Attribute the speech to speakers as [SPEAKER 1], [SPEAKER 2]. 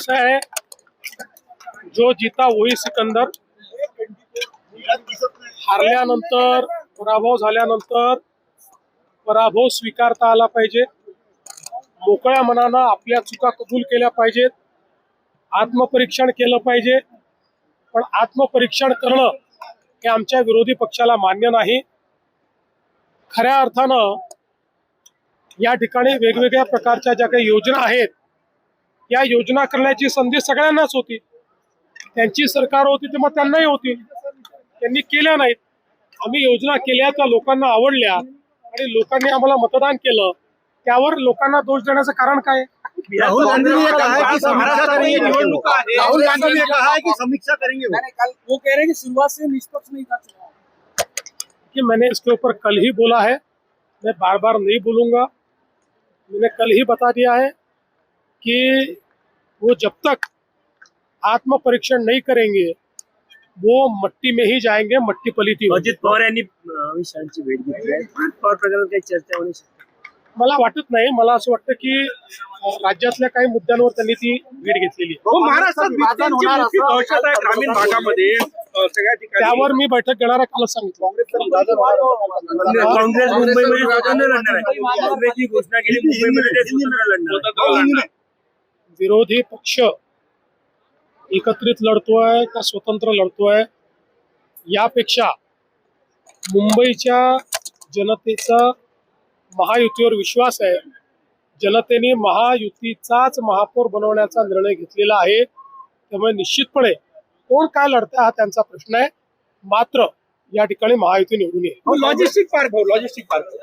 [SPEAKER 1] असं है जो जिता वही सिकंदर. हारल्यानंतर पराभव झाल्यानंतर पराभव स्वीकारता आला पाहिजे. मोकळ्या मनानं आपल्या चुका कबूल केल्या पाहिजेत. आत्मपरीक्षण केलं पाहिजे. पण आत्मपरीक्षण करणं हे आमच्या विरोधी पक्षाला मान्य नाही. खऱ्या अर्थानं या ठिकाणी वेगवेगळ्या प्रकारच्या ज्या काही योजना आहेत या योजना करण्याची संधी सगळ्यांनाच होती. त्यांची सरकार होती तेव्हा त्यांनाही होती. त्यांनी केल्या नाहीत. आम्ही योजना केल्या त्या लोकांना आवडल्या आणि लोकांनी आम्हाला मतदान केलं. त्यावर लोकांना दोष देण्याचं कारण काय?
[SPEAKER 2] राहुल गांधी ने कहा है कि समीक्षा करेंगे.
[SPEAKER 3] निवडणुका आहेत.
[SPEAKER 2] राहुल गांधी ने कहा है कि समीक्षा करेंगे वो।
[SPEAKER 3] मैंने कल वो कह रहे हैं कि शुरुआत से निष्पक्ष नहीं था चुनाव।
[SPEAKER 1] कि मैंने इसके ऊपर कल ही बोला है। मैं बार बार नहीं बोलूंगा। मैंने कल ही बता दिया है कि वो जब तक आत्म परीक्षण नहीं करेंगे वो मट्टी में ही जाएंगे मट्टी पलीती होगी.
[SPEAKER 4] अजित पवार यांनी भेट घेतली आहे पवार प्रकरणात काही चर्चा?
[SPEAKER 1] मला वाटत नाही मला असं वाटतं की राज्यातल्या काही मुद्द्यांवर त्यांनी ती भेट घेतलेली आहे.
[SPEAKER 3] हो, दहशत आहे ग्रामीण भागामध्ये अ, सगळ्या ठिकाणी
[SPEAKER 1] त्यावर मी बैठक घेणार आहे काल सांगितलं
[SPEAKER 4] काँग्रेस मुंबईमध्ये स्वतंत्र लढणार आहे काँग्रेसची घोषणा केली मुंबईमध्ये ते स्वतंत्र लढणार आहे.
[SPEAKER 1] विरोधी पक्ष एकत्रित लढतोय का स्वतंत्र लढतोय यापेक्षा मुंबईच्या जनतेचा महायुतीवर विश्वास आहे. जनतेने महायुतीचाच महापौर बनवण्याचा निर्णय घेतलेला आहे. त्यामुळे निश्चितपणे कोण काय लढतंय हा त्यांचा प्रश्न आहे. मात्र या ठिकाणी महायुती निवडून येईल.
[SPEAKER 3] Logistic park logistic park